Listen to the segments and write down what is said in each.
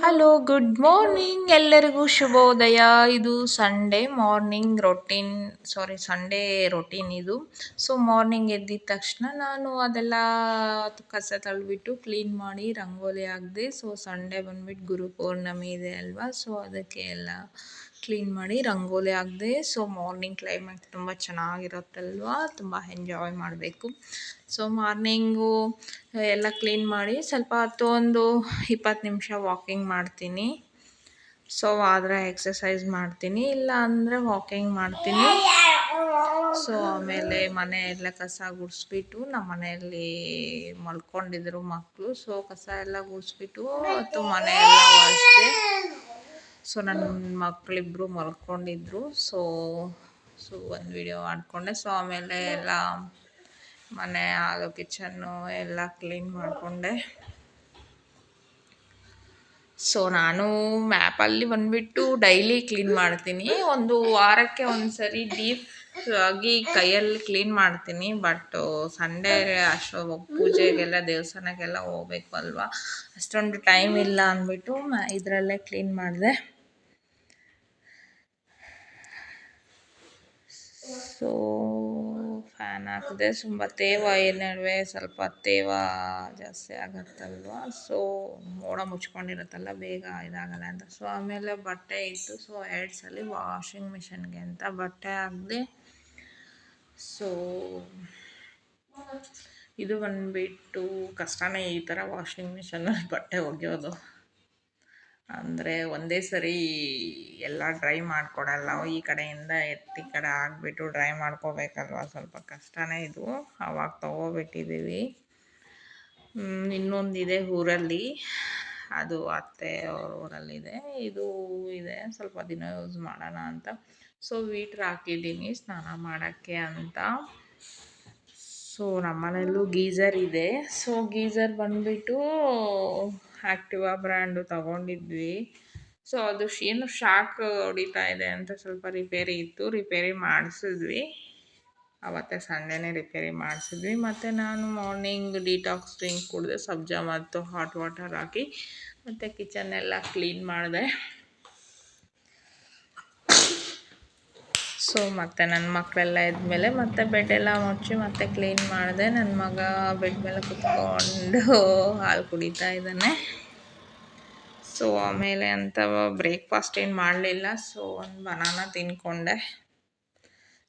Hello good morning ಎಲ್ಲರಿಗೂ ಶುಭೋದಯ. ಇದು Sunday morning routine sorry Sunday routine ಇದು. ಸೊ ಮಾರ್ನಿಂಗ್ ಎದ್ದಿದ ತಕ್ಷಣ ನಾನು ಅದೆಲ್ಲ ಕಸ ತಳ್ಳಿಬಿಟ್ಟು ಕ್ಲೀನ್ ಮಾಡಿ ರಂಗೋಲಿ ಹಾಕ್ದೆ ಸೊ ಸಂಡೇ ಬಂದ್ಬಿಟ್ಟು ಗುರು ಪೌರ್ಣಮಿ ಇದೆ ಅಲ್ವಾ? ಸೊ ಅದಕ್ಕೆ ಎಲ್ಲ ಕ್ಲೀನ್ ಮಾಡಿ ರಂಗೋಲಿ ಹಾಕ್ದೆ ಸೊ ಮಾರ್ನಿಂಗ್ ಕ್ಲೈಮೇಟ್ ತುಂಬ ಚೆನ್ನಾಗಿರುತ್ತಲ್ವಾ? ತುಂಬ ಎಂಜಾಯ್ ಮಾಡಬೇಕು. ಸೊ ಮಾರ್ನಿಂಗು ಎಲ್ಲ ಕ್ಲೀನ್ ಮಾಡಿ ಸ್ವಲ್ಪ ಹೊತ್ತು ಒಂದು ಇಪ್ಪತ್ತು ನಿಮಿಷ ವಾಕಿಂಗ್ ಮಾಡ್ತೀನಿ. ಸೊ ಆದರೆ ಎಕ್ಸಸೈಸ್ ಮಾಡ್ತೀನಿ, ಇಲ್ಲ ಅಂದರೆ ವಾಕಿಂಗ್ ಮಾಡ್ತೀನಿ. ಸೊ ಆಮೇಲೆ ಮನೆ ಎಲ್ಲ ಕಸ ಗುಡಿಸ್ಬಿಟ್ಟು ನಮ್ಮ ಮನೆಯಲ್ಲಿ ಮಲ್ಕೊಂಡಿದ್ರು ಮಕ್ಕಳು ಸೊ ಕಸ ಎಲ್ಲ ಗುಡಿಸ್ಬಿಟ್ಟು ಮತ್ತು ಮನೆ ಎಲ್ಲ ಒರೆಸ್ದೆ. ಸೊ ನನ್ನ ಮಕ್ಕಳಿಬ್ಬರು ಮಲ್ಕೊಂಡಿದ್ರು. ಸೊ ಸೊ ಒಂದು ವಿಡಿಯೋ ಮಾಡಿಕೊಂಡೆ. ಸೊ ಆಮೇಲೆ ಎಲ್ಲ ಮನೆ, ಅದು ಕಿಚನ್ನು ಎಲ್ಲ ಕ್ಲೀನ್ ಮಾಡಿಕೊಂಡೆ. ಸೊ ನಾನು ಮ್ಯಾಪಲ್ಲಿ ಬಂದುಬಿಟ್ಟು ಡೈಲಿ ಕ್ಲೀನ್ ಮಾಡ್ತೀನಿ. ಒಂದು ವಾರಕ್ಕೆ ಒಂದು ಸರಿ ಡೀಪ್ ಆಗಿ ಕೈಯಲ್ಲಿ ಕ್ಲೀನ್ ಮಾಡ್ತೀನಿ. ಬಟ್ ಸಂಡೇ ಅಷ್ಟು ಪೂಜೆಗೆಲ್ಲ, ದೇವಸ್ಥಾನಕ್ಕೆಲ್ಲ ಹೋಗ್ಬೇಕು ಅಲ್ವಾ? ಅಷ್ಟೊಂದು ಟೈಮ್ ಇಲ್ಲ ಅಂದ್ಬಿಟ್ಟು ಇದರಲ್ಲೇ ಕ್ಲೀನ್ ಮಾಡಿದೆ. ಸೊ ಫ್ಯಾನ್ ಹಾಕಿದೆ. ತುಂಬ ತೇವ ಈ ನಡುವೆ ಸ್ವಲ್ಪ ತೇವ ಜಾಸ್ತಿ ಆಗುತ್ತಲ್ವ? ಸೊ ಮೋಡ ಮುಚ್ಕೊಂಡಿರುತ್ತಲ್ಲ, ಬೇಗ ಇದಾಗಲ್ಲ ಅಂತ. ಸೊ ಆಮೇಲೆ ಬಟ್ಟೆ ಇತ್ತು ಸೊ ಎರಡು ಸಲ ವಾಷಿಂಗ್ ಮಿಷನ್ಗೆ ಅಂತ ಬಟ್ಟೆ ಹಾಕಿದೆ. ಸೊ ಇದು ಬಂದುಬಿಟ್ಟು ಕಷ್ಟನೇ ಈ ಥರ ವಾಷಿಂಗ್ ಮಿಷನಲ್ಲಿ ಬಟ್ಟೆ ಒಗೆಯೋದು. ಅಂದರೆ ಒಂದೇ ಸರಿ ಎಲ್ಲ ಡ್ರೈ ಮಾಡಿಕೊಡಲ್ಲ. ಈ ಕಡೆಯಿಂದ ಎತ್ತಿ ಕಡೆ ಹಾಕ್ಬಿಟ್ಟು ಡ್ರೈ ಮಾಡ್ಕೋಬೇಕಲ್ವ? ಸ್ವಲ್ಪ ಕಷ್ಟನೇ ಇದು. ಅವಾಗ ತೊಗೋಬಿಟ್ಟಿದ್ದೀವಿ ಇನ್ನೊಂದಿದೆ ಊರಲ್ಲಿ. ಅದು ಅತ್ತೆ ಅವ್ರ ಊರಲ್ಲಿದೆ. ಇದು ಇದೆ. ಸ್ವಲ್ಪ ದಿನ ಯೂಸ್ ಮಾಡೋಣ ಅಂತ. ಸೊ ವೀಟ್ರ್ ಹಾಕಿದ್ದೀನಿ ಸ್ನಾನ ಮಾಡೋಕ್ಕೆ ಅಂತ. ಸೊ ನಮ್ಮನೆಯಲ್ಲೂ ಗೀಝರ್ ಇದೆ. ಸೊ ಗೀಝರ್ ಬಂದುಬಿಟ್ಟು ಆ್ಯಕ್ಟಿವಾ ಬ್ರ್ಯಾಂಡು ತಗೊಂಡಿದ್ವಿ. ಸೊ ಅದು ಏನು ಶಾಕ್ ಹೊಡಿತಾ ಇದೆ ಅಂತ ಸ್ವಲ್ಪ ರಿಪೇರಿ ಇತ್ತು. ರಿಪೇರಿ ಮಾಡಿಸಿದ್ವಿ. ಅವತ್ತೇ ಸಂಡೇನೇ ರಿಪೇರಿ ಮಾಡಿಸಿದ್ವಿ. ಮತ್ತು ನಾನು ಮಾರ್ನಿಂಗ್ ಡಿಟಾಕ್ಸ್ ಡ್ರಿಂಕ್ ಕುಡಿದೆ, ಸಬ್ಜಾ ಮತ್ತು ಹಾಟ್ ವಾಟರ್ ಹಾಕಿ, ಮತ್ತು ಎಲ್ಲ ಕ್ಲೀನ್ ಮಾಡಿದೆ. ಸೊ, ಮತ್ತು ನನ್ನ ಮಕ್ಕಳೆಲ್ಲ ಎದ್ಮೇಲೆ ಮತ್ತೆ ಬೆಡ್ ಎಲ್ಲ ಮುಚ್ಚಿ ಮತ್ತೆ ಕ್ಲೀನ್ ಮಾಡಿದೆ. ನನ್ನ ಮಗ ಬೆಡ್ ಮೇಲೆ ಕುತ್ಕೊಂಡು ಹಾಲು ಕುಡಿತಾ ಇದ್ದಾನೆ. ಸೊ ಆಮೇಲೆ ಅಂತ ಬ್ರೇಕ್ಫಾಸ್ಟ್ ಏನು ಮಾಡಲಿಲ್ಲ. ಸೊ ಒಂದು ಬನಾನ ತಿನ್ಕೊಂಡೆ.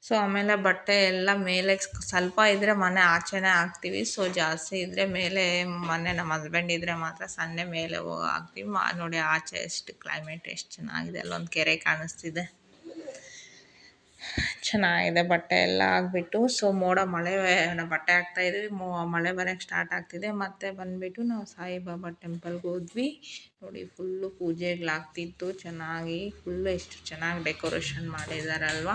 ಸೊ ಆಮೇಲೆ ಬಟ್ಟೆ ಎಲ್ಲ ಮೇಲೆ ಸ್ವಲ್ಪ ಇದ್ದರೆ ಮನೆ ಆಚೆನೇ ಹಾಕ್ತೀವಿ. ಸೊ ಜಾಸ್ತಿ ಇದ್ದರೆ ಮೇಲೆ ಮನೆ ನಮ್ಮ ಹಸ್ಬೆಂಡ್ ಇದ್ದರೆ ಮಾತ್ರ ಸಣ್ಣ ಮೇಲೆ ಹಾಕ್ತೀವಿ. ನೋಡಿ, ಆಚೆ ಎಷ್ಟು ಕ್ಲೈಮೇಟ್ ಎಷ್ಟು ಚೆನ್ನಾಗಿದೆ. ಅಲ್ಲೊಂದು ಕೆರೆ ಕಾಣಿಸ್ತಿದೆ. ಚೆನ್ನಾಗಿದೆ ಬಟ್ಟೆ ಎಲ್ಲ ಆಗಿಬಿಟ್ಟು. ಸೊ ಮೋಡ ಮಳೆ ಬಟ್ಟೆ ಹಾಕ್ತಾಯಿದ್ವಿ ಮೋ, ಮಳೆ ಬರೋಕ್ಕೆ ಸ್ಟಾರ್ಟ್ ಆಗ್ತಿದೆ. ಮತ್ತೆ ಬಂದುಬಿಟ್ಟು ನಾವು ಸಾಯಿಬಾಬಾ ಟೆಂಪಲ್ಗೆ ಹೋದ್ವಿ. ನೋಡಿ ಫುಲ್ಲು ಪೂಜೆಗಳಾಗ್ತಿತ್ತು ಚೆನ್ನಾಗಿ ಫುಲ್ಲು ಎಷ್ಟು ಚೆನ್ನಾಗಿ ಡೆಕೋರೇಷನ್ ಮಾಡಿದಾರಲ್ವ.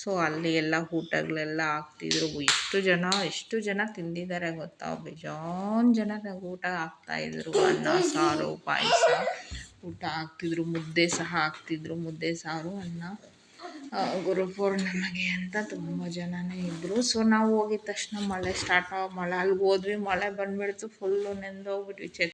ಸೊ ಅಲ್ಲಿ ಎಲ್ಲ ಊಟಗಳೆಲ್ಲ ಹಾಕ್ತಿದ್ರು. ಎಷ್ಟು ಜನ ಎಷ್ಟು ಜನ ತಿಂದಿದ್ದಾರೆ ಗೊತ್ತಾ. ಬೇಜಾನ್ ಜನ ಊಟ ಹಾಕ್ತಾಯಿದ್ರು ಅನ್ನ, ಸಾರು, ಪಾಯಸ. ಊಟ ಹಾಕ್ತಿದ್ರು. ಮುದ್ದೆ ಸಹ ಹಾಕ್ತಿದ್ರು. ಮುದ್ದೆ, ಸಾರು, ಅನ್ನ. ಗುರುಪೌರ್ಣಿಮೆಗೆ ಅಂತ ತುಂಬ ಜನನೇ ಇದ್ದರು ಸೊ ನಾವು ಹೋಗಿದ್ದ ತಕ್ಷಣ ಮಳೆ ಸ್ಟಾರ್ಟ್ ಮಳೆ. ಅಲ್ಲಿ ಹೋದ್ವಿ, ಮಳೆ ಬಂದುಬಿಡ್ತು ಫುಲ್ಲು ನೆಂದೋಗ್ಬಿಟ್ವಿ. ಚೆ